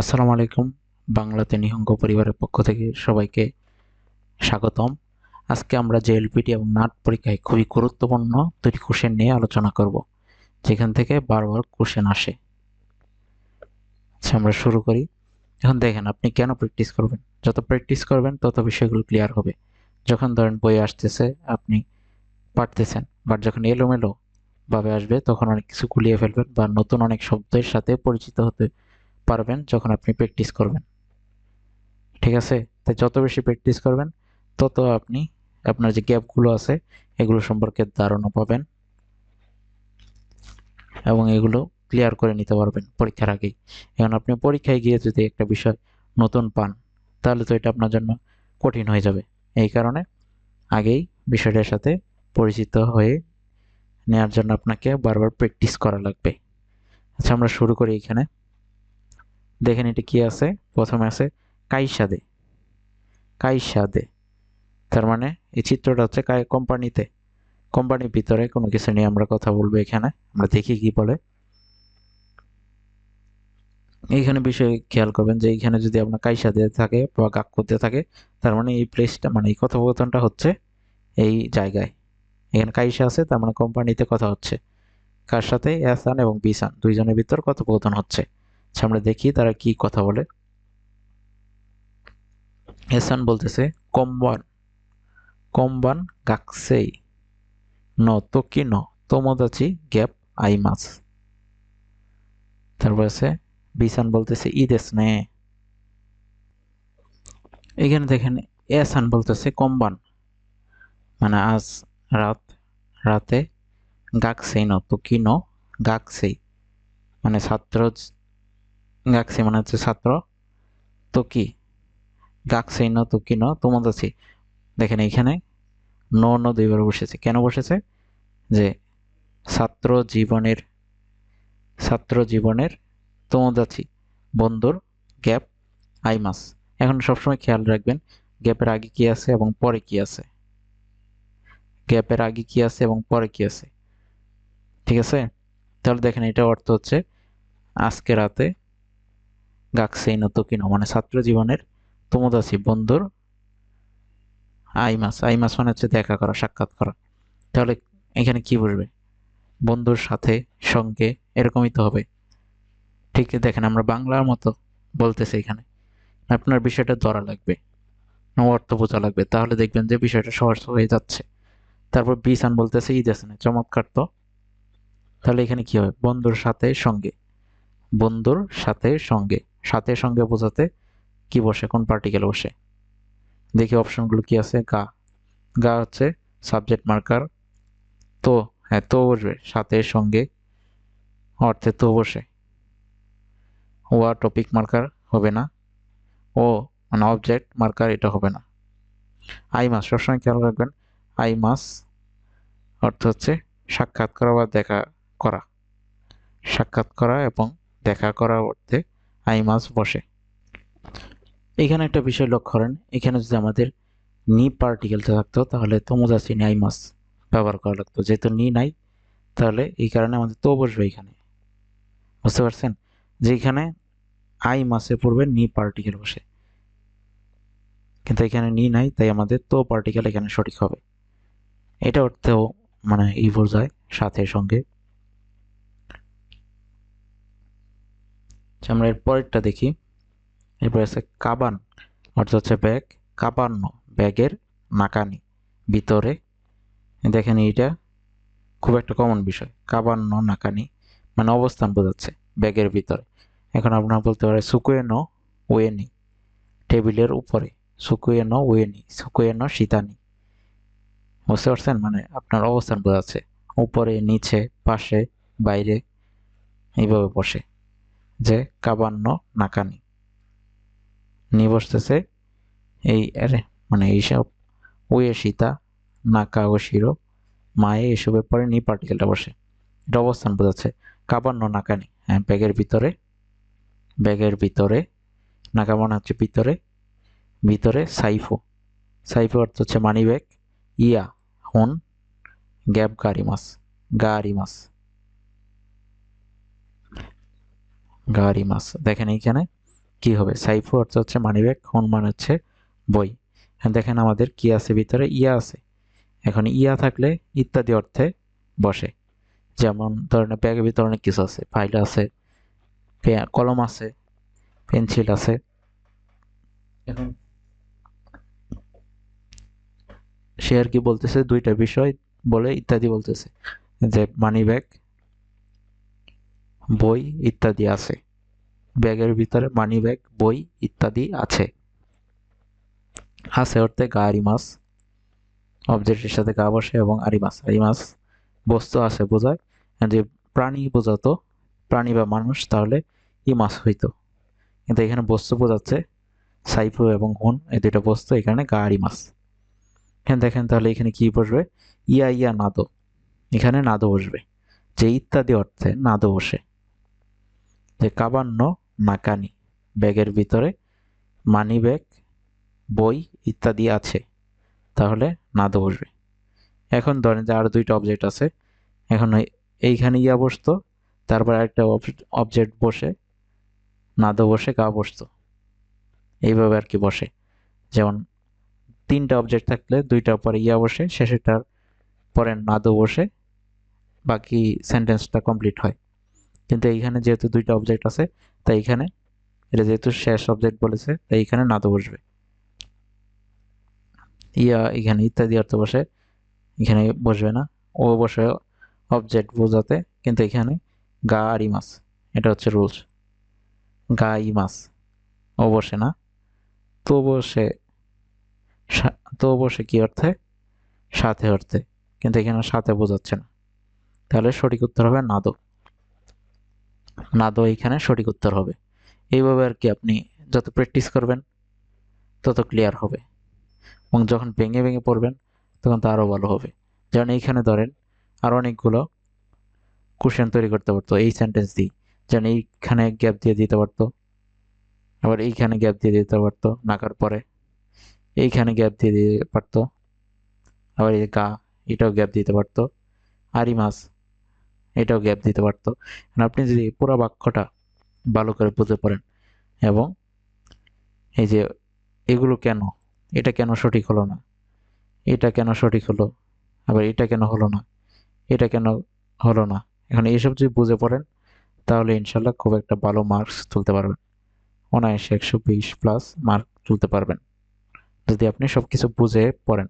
আসসালামু আলাইকুম, বাংলাতে নিহঙ্গ পরিবারের পক্ষ থেকে সবাইকে স্বাগতম। আজকে আমরা জেএলপিটি এবং নাট পরীক্ষায় খুবই গুরুত্বপূর্ণ দুটি কোশ্চেন নিয়ে আলোচনা করব, যেখান থেকে বারবার কোশ্চেন আসে। আচ্ছা আমরা শুরু করি। এখন দেখেন, আপনি কেন প্র্যাকটিস করবেন? যত প্র্যাকটিস করবেন, তত বিষয়গুলো ক্লিয়ার হবে। যখন ধরেন বই আসতেছে, আপনি পারতেছেন বাট যখন এলোমেলো ভাবে আসবে, তখন অনেক কিছু গুলিয়ে ফেলবেন, বা নতুন অনেক শব্দের সাথে পরিচিত হতে পারবেন যখন আপনি প্র্যাকটিস করবেন। ঠিক আছে? তাই যত বেশি প্র্যাকটিস করবেন, তত আপনি আপনার যে গ্যাপগুলো আছে, এগুলো সম্পর্কে ধারণা পাবেন এবং এগুলো ক্লিয়ার করে নিতে পারবেন পরীক্ষার আগেই। এখন আপনি পরীক্ষায় গিয়ে যদি একটা বিষয় নতুন পান, তাহলে তো এটা আপনার জন্য কঠিন হয়ে যাবে। এই কারণে আগেই বিষয়টার সাথে পরিচিত হয়ে নেওয়ার জন্য আপনাকে বারবার প্র্যাকটিস করা লাগবে। আচ্ছা আমরা শুরু করি এখানে। দেখেন এটি কি আছে? প্রথমে আছে কাইসাদে। কাইসাদে। তার মানে এই চিত্রটা হচ্ছে কোম্পানিতে। কোম্পানির ভিতরে কোনো কিছু নিয়ে আমরা কথা বলব এখানে। আমরা দেখি কি বলে। এইখানে বিষয়ে খেয়াল করবেন যে এইখানে যদি আপনার কাইসাদে থাকে বা গাক করতে থাকে, তার মানে এই প্লেসটা মানে এই কথোপকথনটা হচ্ছে এই জায়গায়। এখানে কাইসা আছে, তার মানে কোম্পানিতে কথা হচ্ছে। কার সাথে? এসান এবং বিসান দুইজনের ভিতর কথোপকথন হচ্ছে। আমরা দেখি তারা কি কথা বলে। এসান বলতেছে, কম্বান কম্বান গাকসেই, ন তোকি ন, তোমোদাচি গ্যাপ আই মাছ। তারপর আছে, বিসান বলতেছে ইদেস নে। এখানে দেখেন, এসান বলতেছে, কম্বান মানে আজ রাত, রাতে গাকসেই ন তো কি ন, গাকসেই। মানে ছাত্র গাকসি মানে হচ্ছে ছাত্র। তো কি? গাকসেই ন, তো কি ন? তোমাদাছি দেখেন এইখানে ন ন দুইবার বসেছে। কেন বসেছে? যে ছাত্র জীবনের ছাত্র জীবনের তোমাদাছি বন্ধুর গ্যাপ, আইমাস। এখন সবসময় খেয়াল রাখবেন, গ্যাপের আগে কি আছে এবং পরে কি আছে। গ্যাপের আগে কি আছে এবং পরে কি আছে। ঠিক আছে? তাহলে দেখেন এটা অর্থ হচ্ছে আজকে রাতে গাকসেই নত কিনো মানে ছাত্র জীবনের তোমদাসি বন্ধুর আইমাস আইমাস মানে হচ্ছে দেখা করা, সাক্ষাৎ করা। তাহলে এখানে কি বসবে বন্ধুর সাথে সঙ্গে এরকমই তো হবে। ঠিক দেখেন আমরা বাংলার মতো বলতেছি এখানে। আপনার বিষয়টা ধরা লাগবে অর্থ বোঝা লাগবে। তাহলে দেখবেন যে বিষয়টা সহজ হয়ে যাচ্ছে। তারপর বিসান বলতেছে, ঈদ আসেন চমৎকার তো? তাহলে এখানে কি হবে? বন্ধুর সাথে সঙ্গে, বন্ধুর সাথে সঙ্গে। সাথে সঙ্গে বোঝাতে কি বসে, কোন পার্টিকেল বসে? দেখি অপশনগুলো কি আছে, গা। গা হচ্ছে সাবজেক্ট মার্কার তো হ্যাঁ তো বসবে, সাথে সঙ্গে অর্থে তো বসে। ওয়া টপিক মার্কার হবে না। ও মানে অবজেক্ট মার্কার এটা হবে না। আই মাস, সবসময় খেয়াল রাখবেন, আই মাস অর্থ হচ্ছে সাক্ষাৎ করা বা দেখা করা। সাক্ষাৎ করা এবং দেখা করা অর্থে আই মাস বসে। এখানে একটা বিষয় লক্ষ্য করেন। এখানে যদি আমাদের নি পার্টিকেলটা থাকতো, তাহলে তোমোজাসিনি আই মাস ব্যবহার করা লাগতো। যেহেতু নি নাই, তাহলে এই কারণে আমাদের তো বসবে এখানে। বুঝতে পারছেন? যে এখানে আই মাসে পড়বে নি পার্টিকেল বসে। কিন্তু এখানে নি নাই, তাই আমাদের তো পার্টিকেল এখানে সঠিক হবে। এটা অর্থেও মানে ই বোঝায় সাথে সঙ্গে আচ্ছা, আমরা এর পরেরটা দেখি। এরপর আছে কাবান অর্থাৎ হচ্ছে ব্যাগ। কাবান্ন ব্যাগের নাকানি ভিতরে। দেখেন এইটা খুব একটা কমন বিষয়। কাবান্ন নাকানি মানে অবস্থান বোঝাচ্ছে ব্যাগের ভিতরে। এখন আপনার বলতে পারে সুকুয়েনো ওয়েনি টেবিলের উপরে। সুকুয়েনো ওয়েনি সুকুয়েনো শীতানি। বুঝতে পারছেন? মানে আপনার অবস্থান বোঝাচ্ছে। উপরে নিচে পাশে বাইরে এইভাবে বসে। যে কাবান্ন নাকানি। নিয়ে বসতেছে এই, আরে মানে এইসব ওয়ে সীতা, নাকা ও শিরো, মায়ে এসবের পরে নি পার্টিকেলটা বসে। এটা অবস্থান বোঝাচ্ছে কাবান্ন নাকানি। হ্যাঁ ব্যাগের ভিতরে ব্যাগের ভিতরে, নাকা মানে হচ্ছে ভিতরে ভিতরে সাইফো। সাইফো অর্থ হচ্ছে মানি ব্যাগ ইয়া, হন, গ্যাপ গাড়ি মাস গাড়ি মাস গাড়ি, মাছ। দেখেন এইখানে কি হবে? সাইফু অর্থ হচ্ছে মানিব্যাগ হুন মানে হচ্ছে বই। এখন দেখেন আমাদের কি আছে ভিতরে? ইয়া আছে। এখন ইয়া থাকলে ইত্যাদি অর্থে বসে। যেমন ধরেন ব্যাগের ভিতরে অনেক কিছু আছে। ফাইল আছে কলম আছে, পেন্সিল আছে। এখন সে আর কি বলতেছে, দুইটা বিষয় বলে ইত্যাদি বলতেছে। যে মানি ব্যাগ বই ইত্যাদি আছে। ব্যাগের ভিতরে মানি ব্যাগ বই ইত্যাদি আছে। আছে অর্থে গা আরিমাস অবজেক্টের সাথে গা বসে এবং আরি মাছ। আরি মাছ বস্তু আছে বোঝায়। যে প্রাণী বোঝাতো, প্রাণী বা মানুষ, তাহলে ই মাছ হইতো। কিন্তু এখানে বস্তু বোঝাচ্ছে সাইফু এবং হুন, এই দুইটা বস্তু, এখানে গা আরি মাছ। এখানে দেখেন তাহলে এখানে কি বসবে? ইয়া ইয়া, নাদো। এখানে নাদো বসবে। যে ইত্যাদি অর্থে নাদো বসে। যে কাবান্ন নাকানি, ব্যাগের ভিতরে মানি ব্যাগ, বই ইত্যাদি আছে, তাহলে নাদো বসবে। এখন ধরেন যে আরও দুইটা অবজেক্ট আছে, এখন এইখানে ইয়া বসতো, তারপর একটা অবজেক্ট বসে, নাদো বসে, গা বসতো। এইভাবে আর কি বসে। যেমন তিনটা অবজেক্ট থাকলে দুইটার পরে ইয়া বসে, শেষেরটার পরে নাদো বসে, বাকি সেন্টেন্সটা কমপ্লিট হয়। কিন্তু এইখানে যেহেতু দুইটা অবজেক্ট আছে, তাই এখানে, এটা যেহেতু শেষ অবজেক্ট বলেছে, তাই এখানে নাদো বসবে। ইয়া এখানে ইত্যাদি অর্থ বসে, এখানে বসবে না। ও বসে অবজেক্ট বোঝাতে, কিন্তু এখানে গা আর ইমাস, এটা হচ্ছে রুলস গা, ইমাস, ও বসে না। তো বসে তো বসে কি অর্থে? সাথে অর্থে, কিন্তু এখানে সাথে বোঝাচ্ছে না। তাহলে সঠিক উত্তর হবে নাদো নাদো এখানে সঠিক উত্তর হবে। এইভাবে আর কি আপনি যত প্র্যাকটিস করবেন, তত ক্লিয়ার হবে। এবং যখন ভেঙে ভেঙে পড়বেন, তখন তো আরও ভালো হবে। যেমন এইখানে ধরেন, আর অনেকগুলো কোশ্চেন তৈরি করতে পারতো, এই সেন্টেন্স দিয়ে। যেন এইখানে গ্যাপ দিয়ে দিতে পারতো, আবার এইখানে গ্যাপ দিয়ে দিতে পারতো, নাকার পরে। এইখানে গ্যাপ দিয়ে দিতে পারতো, আবার এই গা, এটাও গ্যাপ দিতে পারতো। আরি মাছ এটাও গ্যাপ দিতে পারতো। আপনি যদি পুরো বাক্যটা ভালো করে বুঝতে পারেন এবং এই যে এগুলো কেন? এটা কেন সঠিক হলো না? এটা কেন সঠিক হলো? আবার এটা কেন হলো না? এটা কেন হলো না? এখন এইসব যদি বুঝে পড়েন, তাহলে ইনশাল্লাহ খুব একটা ভালো মার্কস তুলতে পারবেন। অনায়াসে একশো বিশ প্লাস মার্ক তুলতে পারবেন। যদি আপনি সব কিছু বুঝে পড়েন।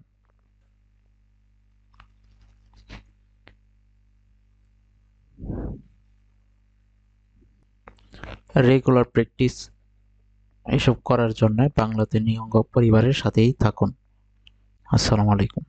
রেগুলার প্র্যাকটিস এসব করার জন্য বাংলাতে নিয়ঙ্গ পরিবারের সাথেই থাকুন। আসসালামু আলাইকুম।